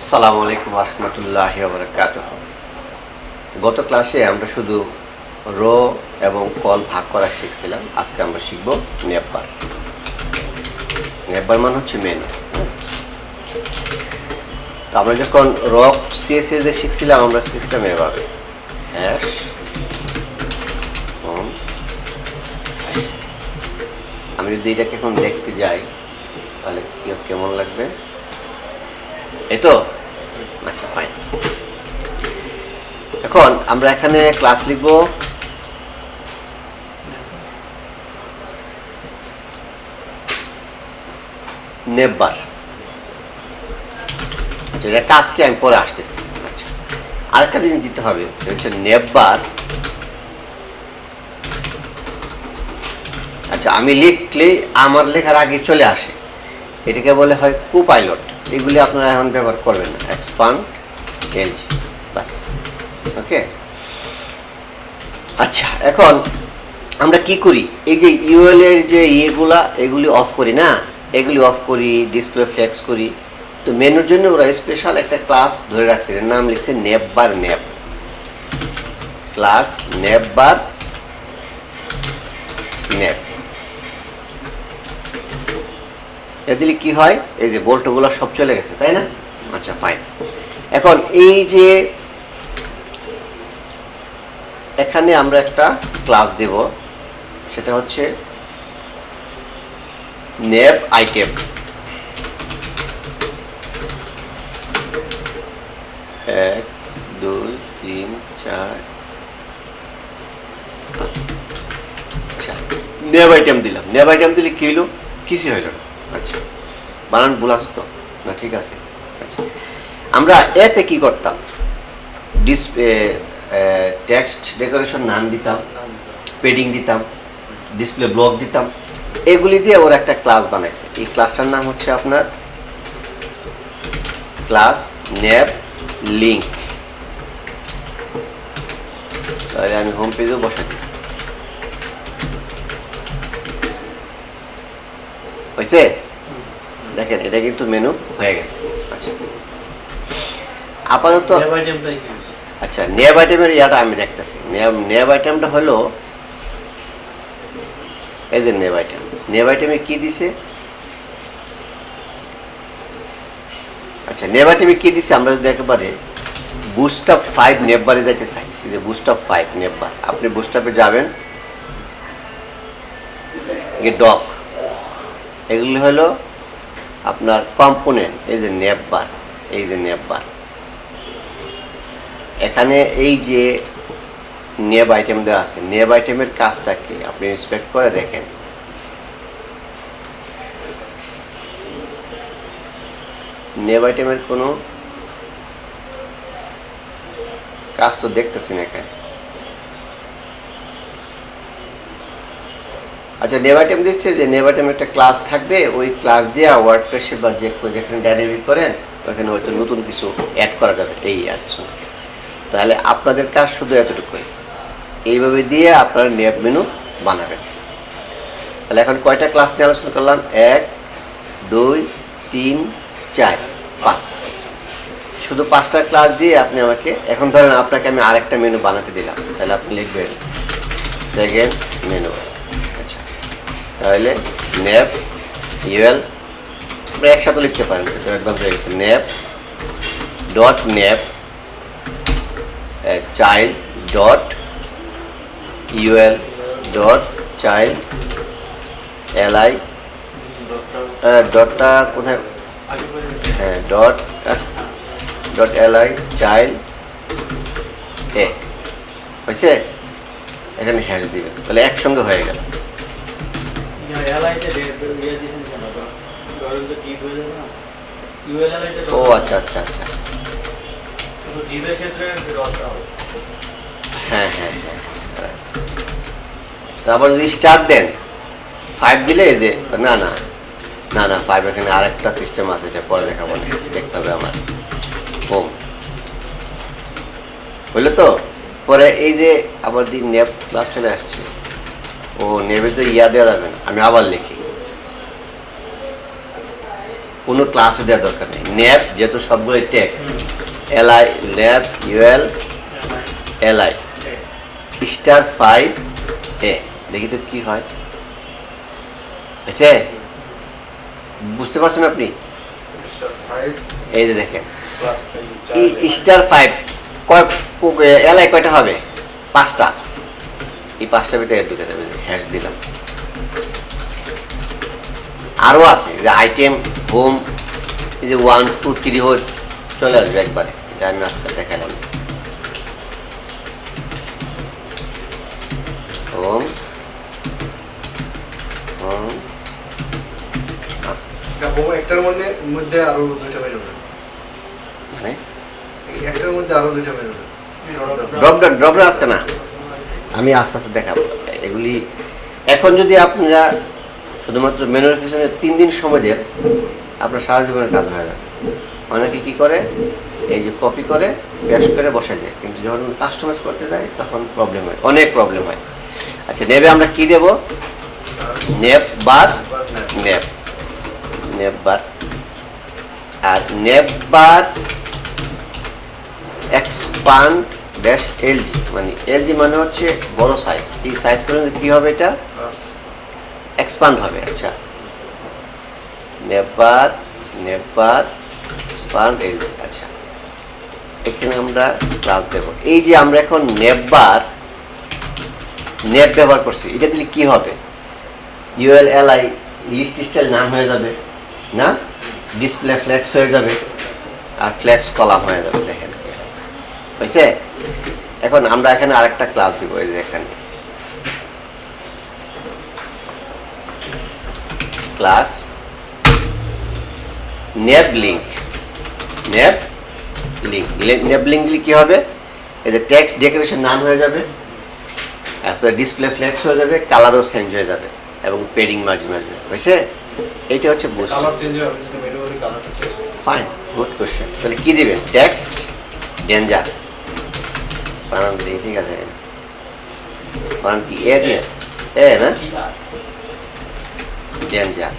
আসসালামু আলাইকুম রহমতুল্লাহ বরকাত গত ক্লাসে আমরা শুধু রো এবং কল ভাগ করা শিখছিলাম। আজকে আমরা শিখব নেববার। নেববার মানে হচ্ছে মেনু তো আমরা যখন সিএসএস এ শিখছিলাম, আমরা সিস্টেম এভাবে। হ্যাশ আমি যদি এটাকে এখন দেখতে যাই, তাহলে কেমন লাগবে? এই আচ্ছা ফাইন এখন আমরা এখানে ক্লাস লিখব। নেববার। আচ্ছা এটা কাজকে আমি পরে আসতেছি। আচ্ছা আরেকটা জিনিস দিতে হবে হচ্ছে নেববার। আচ্ছা আমি লিখলে আমার লেখার আগে চলে আসে। এটাকে বলে হয় কু পাইলট এগুলি আপনারা এখন ব্যবহার করবেন না। এক্সপান্ড এলজি বাস। ওকে আচ্ছা এখন আমরা কি করি? এই যে ইউএল এর যে ইয়েগুলা, এগুলি অফ করি না? এগুলি অফ করি ডিসপ্লে ফ্লেক্স করি। তো মেনুর জন্য ওরা স্পেশাল একটা ক্লাস ধরে রাখছে। এর নাম লিখছে নেপ বার ক্লাস নেপ বার এ দিলে কি হয়? এই যে বোল্টগুলো সব চলে গেছে, তাই না? আচ্ছা ফাইন এখন এই যে এখানে আমরা একটা ক্লাস দেব, সেটা হচ্ছে নেব আইটেম এক, দুই, তিন, চার, পাঁচ নেব আইটেম দিলাম। নেব আইটেম দিলে কি হইল? কিছু হইল না। আচ্ছা। বানান ভুল আছে না, ঠিক আছে। আচ্ছা। আমরা এতে কি করতাম? ডিসপ্লে টেক্সট ডেকোরেশন নাম দিতাম পেডিং দিতাম ডিসপ্লে ব্লক দিতাম। এগুলি দিয়ে ওর একটা ক্লাস বানাইছে। এই ক্লাসটার নাম হচ্ছে আপনার ক্লাস নেব লিঙ্ক আমি হোম পেজেও বসাই দিই। হয়েছে দেখেন এটা কিন্তু মেনু হয়ে গেছে। আচ্ছা। আপাতত আচ্ছা নেব আইটেমের ইয়াটা আমি দেখতেছি। নেব নেব আইটেমটা হলো এই যে নেব আইটেম নেব আইটেমে কি দিছে? আচ্ছা নেব আইটেমে কি দিছে? আমরা যদি একেবারে বুস্টাপ ফাইভ নেববারে যাইতে চাই। এই যে বুস্টাপ ফাইভ নেববার আপনি বুস্টাপে যাবেন। ডক এগুলি হলো আপনার কম্পোনেন্ট এই যে নেববার এই যে নেববার এখানে এই যে নেব আইটেম দেওয়া আছে নেব আইটেমের কাজটা কি? আপনি ইন্সপেক্ট করে দেখেন। নেব আইটেমের কোনো কাজ তো দেখতেছি না এখানে। আচ্ছা নেভ আইটেম দিচ্ছে যে নেভ আইটেম একটা ক্লাস থাকবে, ওই ক্লাস দিয়ে ওয়ার্ড প্রেসে বা যে যেখানে ডাইনামিক করেন ওখানে হয়তো নতুন কিছু অ্যাড করা যাবে এই আচ্ছা তাহলে আপনাদের কাজ শুধু এতটুকুই। এইভাবে দিয়ে আপনারা নেভ মেনু বানাবেন। তাহলে এখন কয়টা ক্লাস নিয়ে আলোচনা করলাম? এক, দুই, তিন, চার, পাঁচ। শুধু পাঁচটা ক্লাস দিয়ে আপনি আমাকে, এখন ধরেন আপনাকে আমি আরেকটা মেনু বানাতে দিলাম। তাহলে আপনি লিখবেন সেকেন্ড মেনু তাহলে নেপ, ইউএল আপনি একসাথে লিখতে পারেন অ্যাডভান্স হয়ে গেছে। Nav, dot nav child dot, UL, dot child LI ডটটা কোথায়? হ্যাঁ dot dot LI child A, হয়েছে? এখানে হ্যাশ দিবেন তাহলে একসঙ্গে হয়ে গেল। ও আচ্ছা আচ্ছা আচ্ছা হ্যাঁ হ্যাঁ হ্যাঁ. তারপর যদি স্টার্ট দেন ফাইভ দিলে এই যে না না না না ফাইভ এখানে আরেকটা সিস্টেম আছে এটা পরে দেখাবো না দেখতে হবে আমার। হোম বুঝলে তো? পরে এই যে আবার দিন নেপ ক্লাস চলে আসছে ও নেবে ইয়া দেওয়া যাবে না। আমি আবার লিখি। কোনো ক্লাসও দেওয়ার দরকার নেই। ন্যাপ যেহেতু সবগুলোই tech LI lab UL LI star five এ। দেখি তো কি হয়। এসে? বুঝতে পারছেন আপনি? এই যে দেখেন। Star five. কয় এলআই কয়টা হবে? পাঁচটা। এই পাঁচটা ভিতরে ঢুকে যাবে হ্যাশ দিলাম। আরও আছে যে আইটেম হোম এই যে ওয়ান টু থ্রি হোল চলে আসবে একবারে। এটা আমি আজকাল দেখালাম। হোম হোম একটার মধ্যে মধ্যে আরও দুইটা বেরোবে মানে? একটার মধ্যে আরও দুইটা বেরোবে ড্রপ ডাউন ড্রপ ডাউন আজকে না। আমি আস্তে আস্তে দেখাবো। এগুলি এখন যদি আপনারা শুধুমাত্র মেনুর পিছনে তিন দিন সময় দেন, আপনার সারা জীবনের কাজ হয়ে যাবে অনেকে কি করে? এই যে কপি করে পেস্ট করে বসায় যায় কিন্তু যখন কাস্টমাইজ করতে যায়, তখন প্রবলেম হয়। অনেক প্রবলেম হয়। আচ্ছা নেবে আমরা কি দেব? Nav bar nav nav bar আর nav bar expand dash LG মানে এলজি মানে হচ্ছে বড় সাইজ এই সাইজ পর্যন্ত কি হবে এটা? এক্সপান্ড হবে আচ্ছা। নেপার নেপার এক্সপান্ড এলজি আচ্ছা। এখানে আমরা ক্লাস দেব। এই যে আমরা এখন নেপবার নেপ ব্যবহার করছি, এটা দিলে কি হবে? UL L I list style নাম হয়ে যাবে, না? ডিসপ্লে ফ্ল্যাক্স হয়ে যাবে, আর ফ্ল্যাক্স কলাম হয়ে যাবে, দেখেন। হয়েছে এখন আমরা এখানে আরেকটা ক্লাস দিব এই যে এখানে। ক্লাস নেব লিঙ্ক নেব লিঙ্ক নেব লিঙ্ক কি হবে? এই যে টেক্সট ডেকোরেশন নাম হয়ে যাবে তারপরে ডিসপ্লে ফ্লেক্স হয়ে যাবে কালারও চেঞ্জ হয়ে যাবে এবং পেডিং মাঝে মাঝে হয়েছে এইটা হচ্ছে বুস্ট ফাইন গুড কোশ্চেন তাহলে কি দিবেন? টেক্সট ডেঞ্জার বানান দিয়ে ঠিক আছে বানান কি এ দিয়ে এ না ডেঞ্জার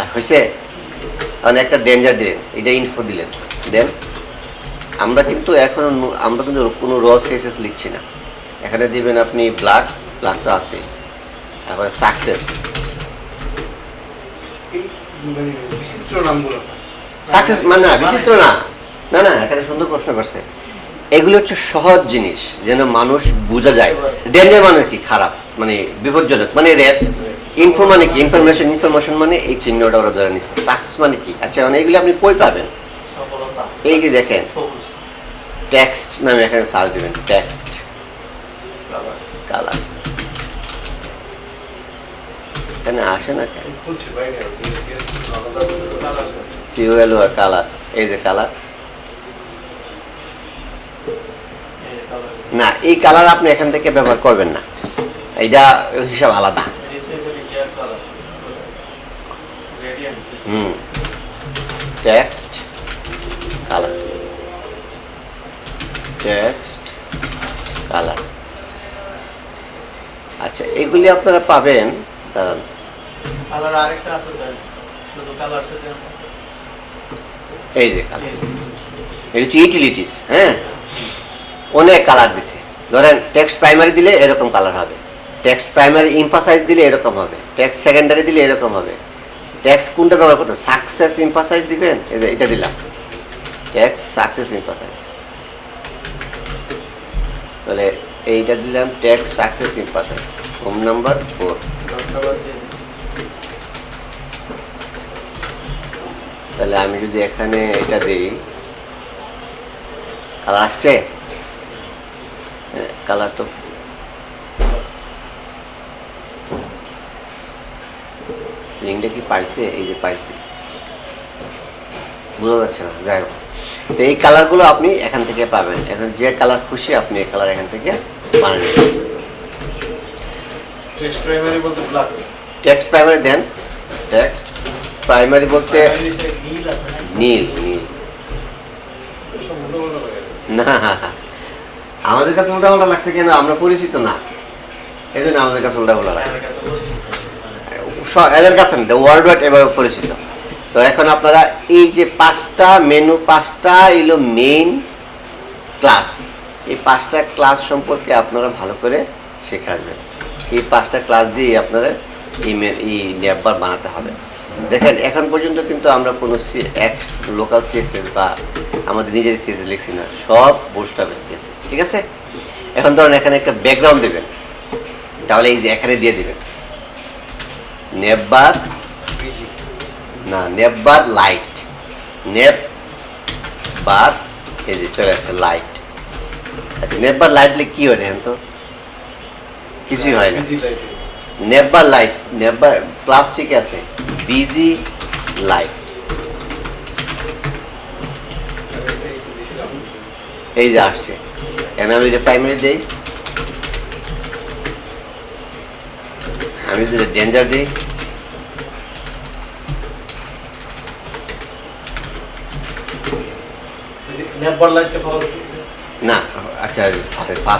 আর হয়েছে কারণ একটা ডেঞ্জার দিলেন এটা ইনফো দিলেন. দেন আমরা কিন্তু এখন আমরা কিন্তু কোনো র সিএসএস লিখছি না। এখানে দিবেন আপনি ব্ল্যাক ব্ল্যাক তো আছে। তারপরে সাকসেস মানে সাকসেস মানে না বিচিত্র না। না না এখানে সুন্দর প্রশ্ন করছে। এগুলো হচ্ছে সহজ জিনিস যেন মানুষ বোঝা যায়। ডেঞ্জার মানে কি? খারাপ মানে বিপজ্জনক মানে রেপ ইনফো মানে কি? ইনফরমেশন ইনফরমেশন মানে এই চিহ্নটা ওরা ধরে নিচ্ছে সাকসেস মানে কি? আচ্ছা মানে এগুলো আপনি কই পাবেন? এই যে দেখেন। টেক্সট নামে এখানে সার্চ দেবেন। টেক্সট কালার এখানে আসে না কেন? সিওএল কালার এই যে কালার এই কালার না এই কালার আপনি এখান থেকে ব্যবহার করবেন না। এইটা হিসাব আলাদা। হুম। টেক্সট কালার টেক্সট কালার আচ্ছা এগুলি আপনারা পাবেন। দাঁড়ান। কালার আরেকটা আছে শুধু কালার এই যে কালার এটা হচ্ছে ইউটিলিটিস হ্যাঁ? অনেক কালার দিছে। ধরেন টেক্সট প্রাইমারি দিলে এরকম কালার হবে। টেক্সট প্রাইমারি ইম্পাসাইজ দিলে এরকম হবে। টেক্সট সেকেন্ডারি দিলে এরকম হবে। টেক্সট কোনটা ব্যবহার করতে সাকসেস ইম্পাসাইজ দিবেন? এই যে এটা দিলাম। টেক্সট সাকসেস ইম্পাসাইজ তাহলে এইটা দিলাম text success emphasis home number four তাহলে আমি যদি এখানে এটা দিই কালার আসছে? কালার তো। লিঙ্কটা কি পাইছে? এই যে পাইছে। বোঝা যাচ্ছে না যাই হোক। তো এই কালারগুলো আপনি এখান থেকে পাবেন। এখন যে কালার খুশি আপনি এই কালার এখান থেকে বানিয়ে টেক্সট প্রাইমারি বলতে ব্ল্যাক টেক্সট প্রাইমারি দেন। টেক্সট প্রাইমারি বলতে নিচে নীল নীল না আমাদের কাছে উল্টা পাল্টা লাগছে কেন? আমরা পরিচিত না। এই জন্য আমাদের কাছে উল্টা পাল্টা লাগছে এদের কাছে ওয়ার্ল্ড ওয়াইড এভাবে পরিচিত। তো এখন আপনারা এই যে পাঁচটা মেনু পাঁচটা এলো মেইন ক্লাস এই পাঁচটা ক্লাস সম্পর্কে আপনারা ভালো করে শেখাবেন এই পাঁচটা ক্লাস দিয়ে আপনারা এই ন্যাববার বানাতে হবে। দেখেন, এখন পর্যন্ত কিন্তু আমরা কোনো এক লোকাল সিএসএস বা আমাদের নিজের সিএসএস লিখছি না। সব বুস্টাপের সিএসএস ঠিক আছে? এখন ধরুন এখানে একটা ব্যাকগ্রাউন্ড দেবেন। তাহলে এই যে এখানে দিয়ে দেবেন। নেববার না নেববার লাইট নেব বার এই যে চলে আসছে লাইট আচ্ছা নেববার লাইট দিলে কি হয় দেখেন তো? কিছুই হয় না। নেববার লাইট নেববার ক্লাস ঠিক আছে বিজি লাইট এই যে আসছে। এখন আমি এটা প্রাইমারি দিই। আমি যদি ডেঞ্জার দিই। না আচ্ছা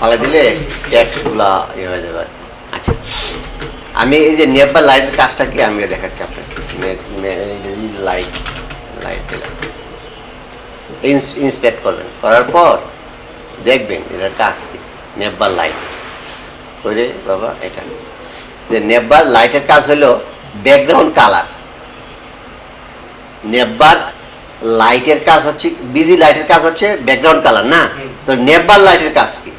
ফালা দিলে ট্যাক্সগুলা ইয়ে হয়ে যাবে। আমি এই যে নেবার লাইটের কাজটা কি আমি দেখাচ্ছি আপনাকে। লাইট লাইট ইন্সপেক্ট করবেন। করার পর দেখবেন এটার কাজ কি। নেব্বার লাইট করে বাবা এটা। যে নেব্বার লাইটের কাজ হলো ব্যাকগ্রাউন্ড কালার নেব্বার লাইটের কাজ হচ্ছে বিজি লাইটের কাজ হচ্ছে ব্যাকগ্রাউন্ড কালার না? তো নেব্বার লাইটের কাজ কি?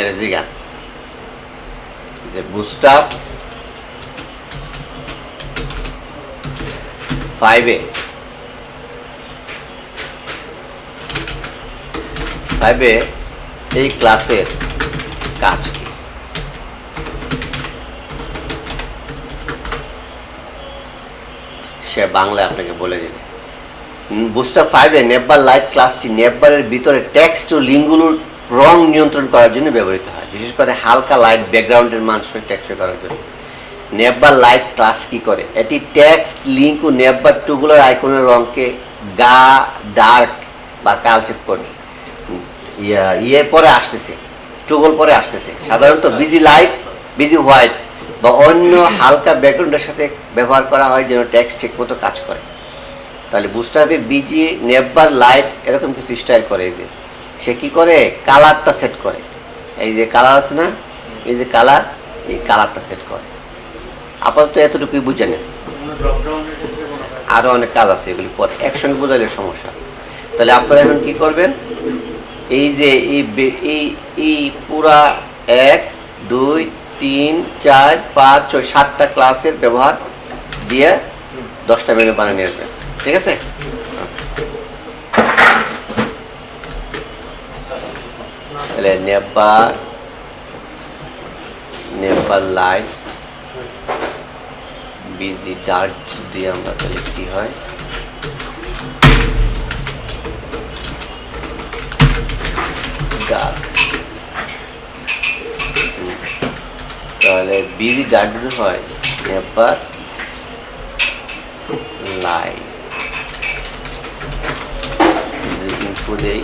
এটা জিগান। যে বুস্টাপ ফাইভে। ফাইভে এই ক্লাসের কাজ কি? সে বাংলায় আপনাকে বলে দেবে। বুস্টার ফাইভে নেববার লাইট ক্লাসটি নেববারের ভিতরে টেক্সট ও লিঙ্কগুলোর রং নিয়ন্ত্রণ করার জন্য ব্যবহৃত হয়। বিশেষ করে হালকা লাইট ব্যাকগ্রাউন্ডের মান সহ টেক্সট করার জন্য। নেববার লাইট ক্লাস কি করে? এটি টেক্সট লিঙ্ক ও নেববার টুগুলোর আইকনের রঙকে গা ডার্ক বা কালচেট করে। ইয়া ইয়ে পরে আসতেছে টুগল পরে আসতেছে। সাধারণত বিজি লাইট বিজি হোয়াইট বা অন্য হালকা ব্যাকগ্রাউন্ডের সাথে ব্যবহার করা হয় যেন টেক্সট ঠিকমতো কাজ করে। তাহলে বুস্টাপে বিজি নেববার লাইট এরকম কিছু স্টাইল করে যে। সে কি করে? কালারটা সেট করে। এই যে কালার আছে না? এই যে কালার, এই কালারটা সেট করে। আপাতত এতটুকুই বুঝে নেন। আরও অনেক কাজ আছে এগুলি পরে। একসঙ্গে বোঝালে সমস্যা। তাহলে আপনারা এখন কি করবেন? এই যে এই এই পুরা এক, দুই, তিন, চার, পাঁচ, ছয়, সাতটা ক্লাসের ব্যবহার দিয়ে দশটা মেনু বানিয়ে নিয়ে আসবেন ঠিক আছে? তাহলে navbar navbar light BG dark দিয়ে আমরা তাহলে কি হয়? তাহলে বিজি ডার্ট যদি হয় নেপাল লাইট ইনফো দেই।